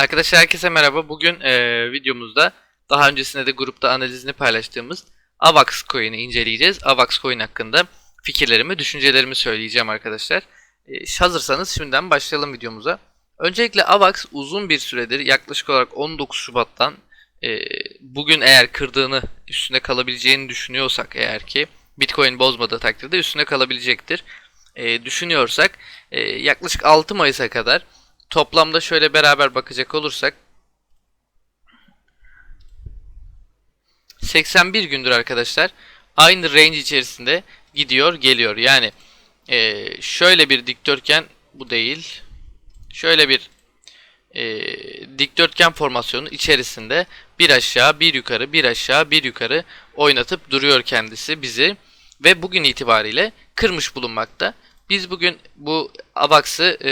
Arkadaşlar herkese merhaba. Bugün eee, videomuzda daha öncesinde de grupta analizini paylaştığımız AVAX coin'i inceleyeceğiz. AVAX coin hakkında fikirlerimi, düşüncelerimi söyleyeceğim arkadaşlar. Eee, hazırsanız şimdiden başlayalım videomuza. Öncelikle AVAX uzun bir süredir yaklaşık olarak 19 Şubat'tan eee, bugün eğer kırdığını üstünde kalabileceğini düşünüyorsak eğer ki Bitcoin bozmadığı takdirde üstünde kalabilecektir. Eee, düşünüyorsak eee, yaklaşık 6 Mayıs'a kadar Toplamda şöyle beraber bakacak olursak 81 gündür arkadaşlar aynı range içerisinde gidiyor geliyor. Yani eee, şöyle bir dikdörtgen bu değil. Şöyle bir eee, dikdörtgen formasyonu içerisinde bir aşağı bir yukarı bir aşağı bir yukarı oynatıp duruyor kendisi bizi ve bugün itibariyle kırmış bulunmakta. Biz bugün bu AVAX'ı e,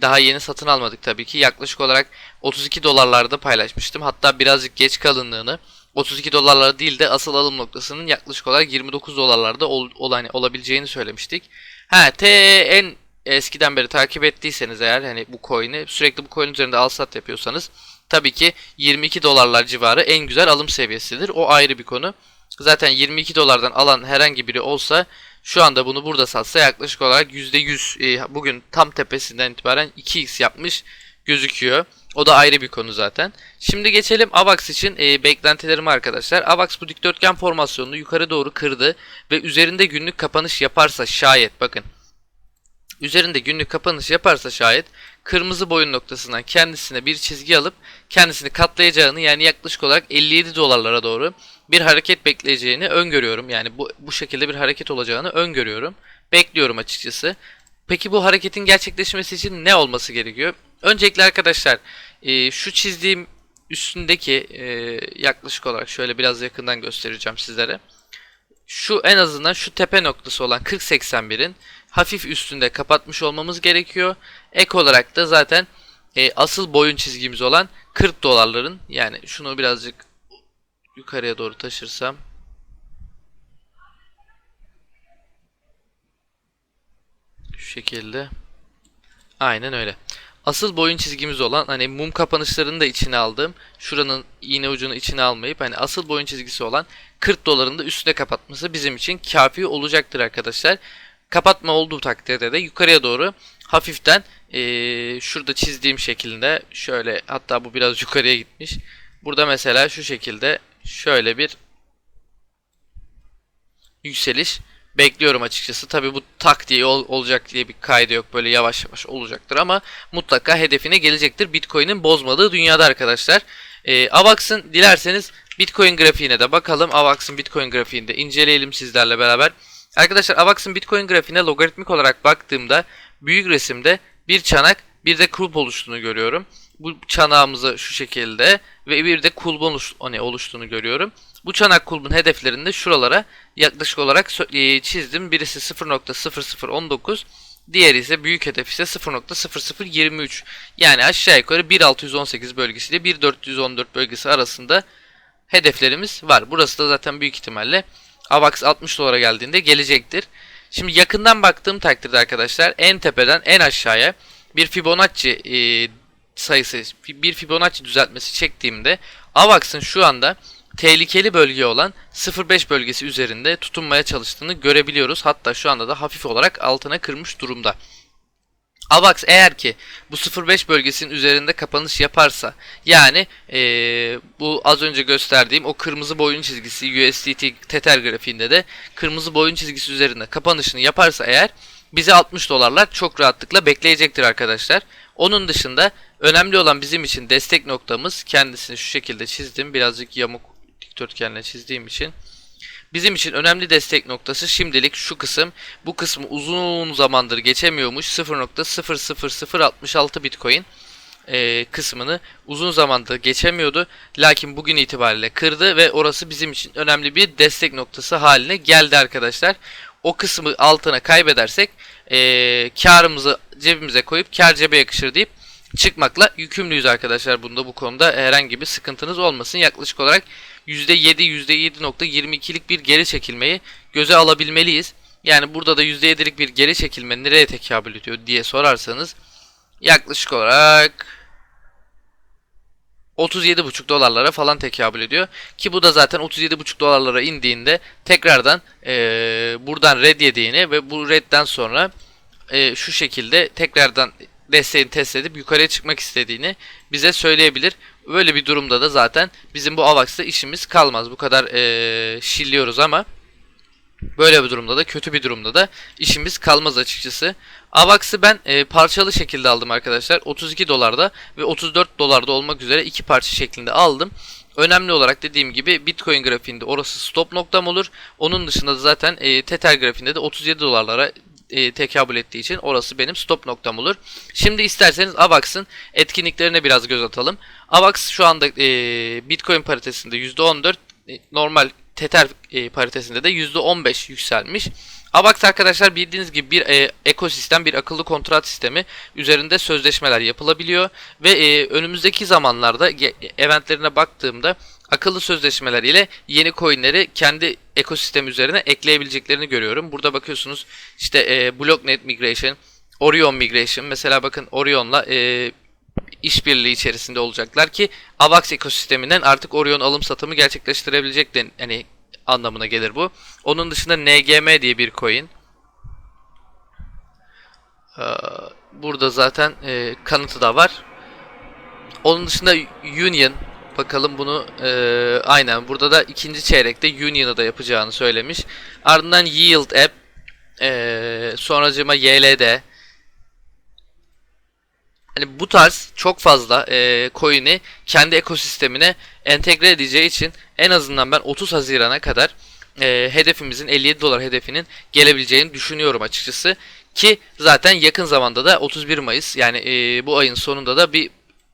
daha yeni satın almadık tabii ki. Yaklaşık olarak 32 dolarlarda paylaşmıştım. Hatta birazcık geç kalınlığını 32 dolarlar değil de asıl alım noktasının yaklaşık olarak 29 dolarlarda ol, ol- hani olabileceğini söylemiştik. Ha T en eskiden beri takip ettiyseniz eğer hani bu coin'i sürekli bu coin üzerinde al sat yapıyorsanız tabii ki 22 dolarlar civarı en güzel alım seviyesidir. O ayrı bir konu. Zaten 22 dolardan alan herhangi biri olsa şu anda bunu burada satsa yaklaşık olarak %100 e, bugün tam tepesinden itibaren 2x yapmış gözüküyor. O da ayrı bir konu zaten. Şimdi geçelim AVAX için e, beklentilerimi arkadaşlar. AVAX bu dikdörtgen formasyonunu yukarı doğru kırdı ve üzerinde günlük kapanış yaparsa şayet bakın. Üzerinde günlük kapanış yaparsa şayet kırmızı boyun noktasından kendisine bir çizgi alıp kendisini katlayacağını yani yaklaşık olarak 57 dolarlara doğru bir hareket bekleyeceğini öngörüyorum. Yani bu, bu şekilde bir hareket olacağını öngörüyorum. Bekliyorum açıkçası. Peki bu hareketin gerçekleşmesi için ne olması gerekiyor? Öncelikle arkadaşlar e, şu çizdiğim üstündeki e, yaklaşık olarak şöyle biraz yakından göstereceğim sizlere. Şu en azından şu tepe noktası olan 40.81'in hafif üstünde kapatmış olmamız gerekiyor. Ek olarak da zaten e, asıl boyun çizgimiz olan 40 dolarların yani şunu birazcık yukarıya doğru taşırsam şu şekilde aynen öyle. Asıl boyun çizgimiz olan hani mum kapanışlarını da içine aldığım şuranın iğne ucunu içine almayıp hani asıl boyun çizgisi olan 40 doların da üstüne kapatması bizim için kafi olacaktır arkadaşlar. Kapatma olduğu takdirde de yukarıya doğru hafiften eee, şurada çizdiğim şekilde şöyle hatta bu biraz yukarıya gitmiş. Burada mesela şu şekilde şöyle bir yükseliş bekliyorum açıkçası. Tabi bu tak diye ol- olacak diye bir kaydı yok. Böyle yavaş yavaş olacaktır ama mutlaka hedefine gelecektir. Bitcoin'in bozmadığı dünyada arkadaşlar. Ee, AVAX'ın dilerseniz Bitcoin grafiğine de bakalım. AVAX'ın Bitcoin grafiğini de inceleyelim sizlerle beraber. Arkadaşlar AVAX'ın Bitcoin grafiğine logaritmik olarak baktığımda büyük resimde bir çanak bir de kulp oluştuğunu görüyorum. Bu çanağımızı şu şekilde ve bir de kulbun oluş- hani oluştuğunu görüyorum. Bu çanak kulbun hedeflerinde şuralara yaklaşık olarak e, çizdim. Birisi 0.0019, diğeri ise büyük hedef ise 0.0023. Yani aşağı yukarı 1.618 bölgesiyle 1.414 bölgesi arasında hedeflerimiz var. Burası da zaten büyük ihtimalle AVAX 60 dolara geldiğinde gelecektir. Şimdi yakından baktığım takdirde arkadaşlar en tepeden en aşağıya bir Fibonacci e, sayısı bir Fibonacci düzeltmesi çektiğimde AVAX'ın şu anda tehlikeli bölge olan 0.5 bölgesi üzerinde tutunmaya çalıştığını görebiliyoruz. Hatta şu anda da hafif olarak altına kırmış durumda. AVAX eğer ki bu 0.5 bölgesinin üzerinde kapanış yaparsa yani eee, bu az önce gösterdiğim o kırmızı boyun çizgisi USDT Tether grafiğinde de kırmızı boyun çizgisi üzerinde kapanışını yaparsa eğer bizi 60 dolarlar çok rahatlıkla bekleyecektir arkadaşlar. Onun dışında önemli olan bizim için destek noktamız kendisini şu şekilde çizdim. Birazcık yamuk dikdörtgenle çizdiğim için. Bizim için önemli destek noktası şimdilik şu kısım. Bu kısmı uzun zamandır geçemiyormuş. 0.00066 Bitcoin kısmını uzun zamandır geçemiyordu. Lakin bugün itibariyle kırdı ve orası bizim için önemli bir destek noktası haline geldi arkadaşlar. O kısmı altına kaybedersek e, karımızı cebimize koyup kar cebe yakışır deyip çıkmakla yükümlüyüz arkadaşlar. Bunda bu konuda herhangi bir sıkıntınız olmasın. Yaklaşık olarak %7 %7.22'lik bir geri çekilmeyi göze alabilmeliyiz. Yani burada da %7'lik bir geri çekilme nereye tekabül ediyor diye sorarsanız yaklaşık olarak 37,5 dolarlara falan tekabül ediyor. Ki bu da zaten 37,5 dolarlara indiğinde tekrardan eee, buradan red yediğini ve bu redden sonra eee, şu şekilde tekrardan desteğini test edip yukarıya çıkmak istediğini bize söyleyebilir. Böyle bir durumda da zaten bizim bu AVAX'ta işimiz kalmaz. Bu kadar eee şilliyoruz ama Böyle bir durumda da kötü bir durumda da işimiz kalmaz açıkçası. AVAX'ı ben e, parçalı şekilde aldım arkadaşlar. 32 dolarda ve 34 dolarda olmak üzere iki parça şeklinde aldım. Önemli olarak dediğim gibi Bitcoin grafiğinde orası stop noktam olur. Onun dışında da zaten e, Tether grafiğinde de 37 dolarlara e, tekabül ettiği için orası benim stop noktam olur. Şimdi isterseniz AVAX'ın etkinliklerine biraz göz atalım. AVAX şu anda e, Bitcoin paritesinde %14, e, normal Tether e, paritesinde de %15 yükselmiş. AVAX arkadaşlar bildiğiniz gibi bir e, ekosistem, bir akıllı kontrat sistemi üzerinde sözleşmeler yapılabiliyor ve e, önümüzdeki zamanlarda eventlerine baktığımda akıllı sözleşmeler ile yeni coinleri kendi ekosistem üzerine ekleyebileceklerini görüyorum. Burada bakıyorsunuz işte e, Blocknet Migration, Orion Migration mesela bakın Orion'la e, işbirliği içerisinde olacaklar ki AVAX ekosisteminden artık Orion alım satımı gerçekleştirebilecek de hani anlamına gelir bu. Onun dışında NGM diye bir coin. Ee, Burada zaten e, kanıtı da var. Onun dışında Union bakalım bunu e, aynen burada da ikinci çeyrekte Union'ı da yapacağını söylemiş. Ardından Yield App e, sonracıma YLD Hani bu tarz çok fazla e, coin'i kendi ekosistemine entegre edeceği için en azından ben 30 Haziran'a kadar e, hedefimizin 57 dolar hedefinin gelebileceğini düşünüyorum açıkçası. Ki zaten yakın zamanda da 31 Mayıs yani e, bu ayın sonunda da bir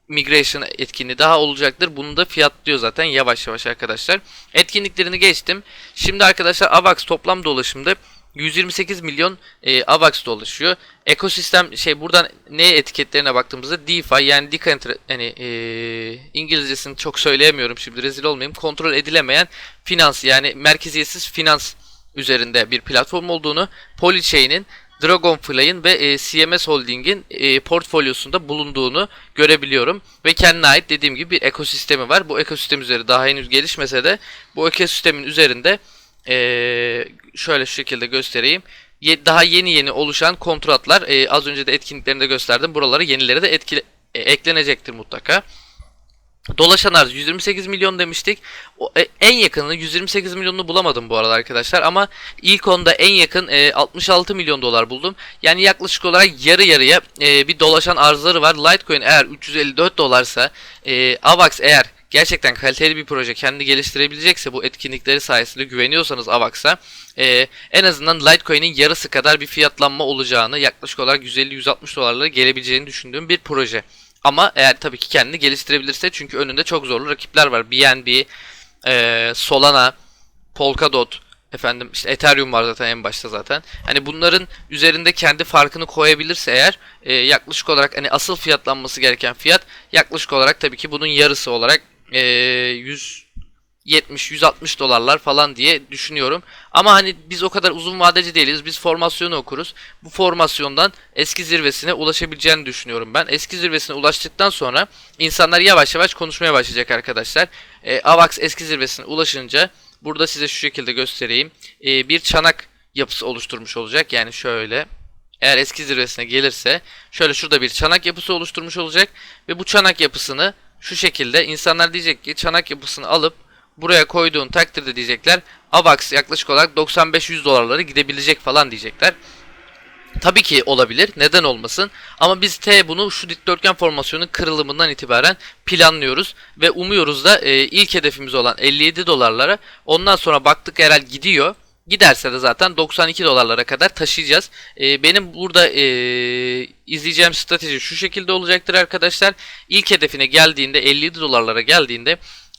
migration etkinliği daha olacaktır. Bunu da fiyatlıyor zaten yavaş yavaş arkadaşlar. Etkinliklerini geçtim. Şimdi arkadaşlar AVAX toplam dolaşımda 128 milyon e, AVAX dolaşıyor. Ekosistem şey buradan ne etiketlerine baktığımızda DeFi yani decentral hani e, İngilizcesini çok söyleyemiyorum şimdi rezil olmayayım. Kontrol edilemeyen finans yani merkeziyetsiz finans üzerinde bir platform olduğunu, Polychain'in Dragonfly'in ve e, CMS Holding'in e, portfolyosunda bulunduğunu görebiliyorum. Ve kendine ait dediğim gibi bir ekosistemi var. Bu ekosistem üzeri daha henüz gelişmese de bu ekosistemin üzerinde e, şöyle şu şekilde göstereyim. Ye- daha yeni yeni oluşan kontratlar e, az önce de etkinliklerinde gösterdim. Buralara yenileri de etkile, e, eklenecektir mutlaka. Dolaşan arz 128 milyon demiştik. O, e, en yakını 128 milyonunu bulamadım bu arada arkadaşlar ama ilk onda en yakın e, 66 milyon dolar buldum. Yani yaklaşık olarak yarı yarıya e, bir dolaşan arzları var. Litecoin eğer 354 dolarsa, e, AVAX eğer gerçekten kaliteli bir proje kendi geliştirebilecekse bu etkinlikleri sayesinde güveniyorsanız AVAX'a e, en azından Litecoin'in yarısı kadar bir fiyatlanma olacağını yaklaşık olarak 150-160 dolarlara gelebileceğini düşündüğüm bir proje. Ama eğer tabii ki kendini geliştirebilirse çünkü önünde çok zorlu rakipler var. BNB, e, Solana, Polkadot, efendim işte Ethereum var zaten en başta zaten. Hani bunların üzerinde kendi farkını koyabilirse eğer e, yaklaşık olarak hani asıl fiyatlanması gereken fiyat yaklaşık olarak tabii ki bunun yarısı olarak e, 100 70-160 dolarlar falan diye düşünüyorum. Ama hani biz o kadar uzun vadeci değiliz. Biz formasyonu okuruz. Bu formasyondan eski zirvesine ulaşabileceğini düşünüyorum ben. Eski zirvesine ulaştıktan sonra insanlar yavaş yavaş konuşmaya başlayacak arkadaşlar. E, AVAX eski zirvesine ulaşınca burada size şu şekilde göstereyim. E, bir çanak yapısı oluşturmuş olacak. Yani şöyle eğer eski zirvesine gelirse şöyle şurada bir çanak yapısı oluşturmuş olacak ve bu çanak yapısını şu şekilde insanlar diyecek ki çanak yapısını alıp buraya koyduğun takdirde diyecekler AVAX yaklaşık olarak 95-100 dolarları gidebilecek falan diyecekler. Tabii ki olabilir. Neden olmasın? Ama biz T bunu şu dikdörtgen formasyonun kırılımından itibaren planlıyoruz ve umuyoruz da e, ilk hedefimiz olan 57 dolarlara ondan sonra baktık herhal gidiyor. Giderse de zaten 92 dolarlara kadar taşıyacağız. E, benim burada e, izleyeceğim strateji şu şekilde olacaktır arkadaşlar. İlk hedefine geldiğinde 57 dolarlara geldiğinde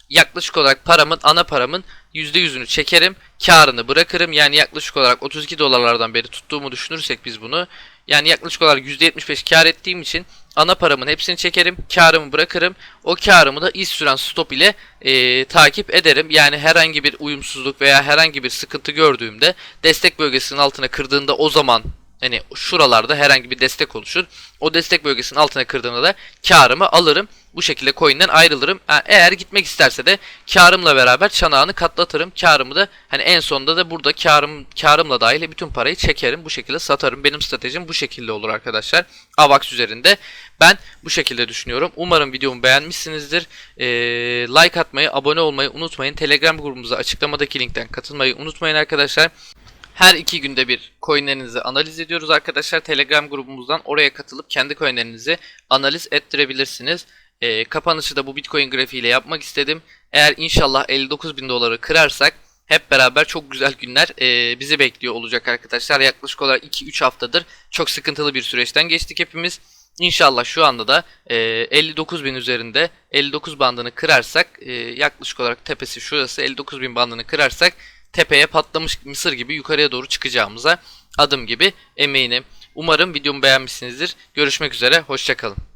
yaklaşık olarak paramın ana paramın %100'ünü çekerim. Karını bırakırım. Yani yaklaşık olarak 32 dolarlardan beri tuttuğumu düşünürsek biz bunu. Yani yaklaşık olarak %75 kar ettiğim için ana paramın hepsini çekerim. Karımı bırakırım. O karımı da iz süren stop ile e, takip ederim. Yani herhangi bir uyumsuzluk veya herhangi bir sıkıntı gördüğümde destek bölgesinin altına kırdığında o zaman hani şuralarda herhangi bir destek oluşur. O destek bölgesinin altına kırdığımda da karımı alırım bu şekilde coin'den ayrılırım. Eğer gitmek isterse de karımla beraber çanağını katlatırım. Karımı da hani en sonunda da burada karım karımla dahil bütün parayı çekerim. Bu şekilde satarım. Benim stratejim bu şekilde olur arkadaşlar. AVAX üzerinde. Ben bu şekilde düşünüyorum. Umarım videomu beğenmişsinizdir. Ee, like atmayı, abone olmayı unutmayın. Telegram grubumuza açıklamadaki linkten katılmayı unutmayın arkadaşlar. Her iki günde bir coinlerinizi analiz ediyoruz arkadaşlar. Telegram grubumuzdan oraya katılıp kendi coinlerinizi analiz ettirebilirsiniz. Ee, kapanışı da bu Bitcoin grafiğiyle yapmak istedim. Eğer inşallah 59 bin doları kırarsak hep beraber çok güzel günler e, bizi bekliyor olacak arkadaşlar. Yaklaşık olarak 2-3 haftadır çok sıkıntılı bir süreçten geçtik hepimiz. İnşallah şu anda da e, 59 bin üzerinde 59 bandını kırarsak e, yaklaşık olarak tepesi şurası 59 bin bandını kırarsak tepeye patlamış mısır gibi yukarıya doğru çıkacağımıza adım gibi eminim. Umarım videomu beğenmişsinizdir. Görüşmek üzere, hoşçakalın.